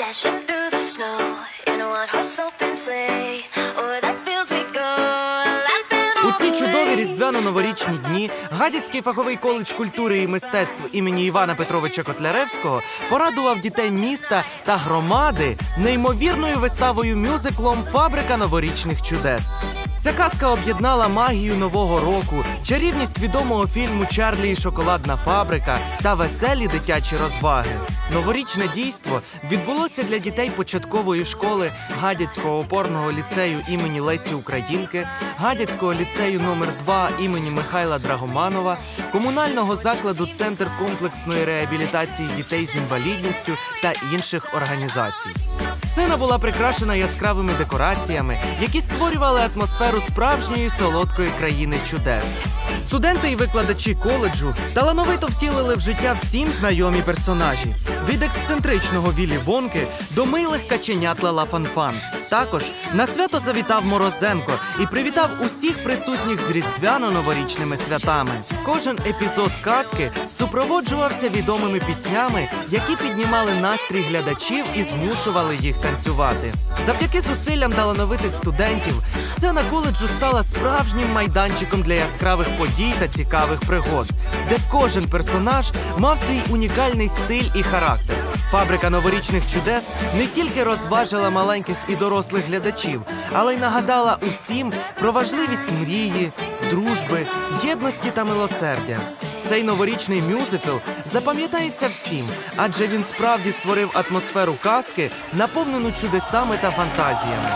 Dashing through the snow in a one horse open sleigh. O'er the fields we go, У ці чудові різдвяно-новорічні дні Гадяцький фаховий коледж культури і мистецтв імені Івана Петровича Котляревського порадував дітей міста та громади неймовірною виставою мюзиклом Фабрика новорічних чудес. Ця казка об'єднала магію нового року, чарівність відомого фільму Чарлі і шоколадна фабрика та веселі дитячі розваги. Новорічне дійство відбулося для дітей початкової школи Гадяцького опорного ліцею імені Лесі Українки, Гадяцького ліцею номер 2 імені Михайла Драгоманова, комунального закладу Центр комплексної реабілітації дітей з інвалідністю та інших організацій. Сцена була прикрашена яскравими декораціями, які створювали атмосферу справжньої солодкої країни чудес. Студенти і викладачі коледжу талановито втілили в життя всім знайомі персонажі від ексцентричного Вілі Вонки до милих каченят Лала Фанфан. Також на свято завітав Морозенко і привітав усіх присутніх з різдвяно-новорічними святами. Кожен епізод казки супроводжувався відомими піснями, які піднімали настрій глядачів і змушували їх танцювати. Завдяки зусиллям талановитих студентів сцена коледжу стала справжнім майданчиком для яскравих подій та цікавих пригод, де кожен персонаж мав свій унікальний стиль і характер. Фабрика новорічних чудес не тільки розважила маленьких і дорослих глядачів, але й нагадала усім про важливість мрії, дружби, єдності та милосердя. Цей новорічний мюзикл запам'ятається всім, адже він справді створив атмосферу казки, наповнену чудесами та фантазіями.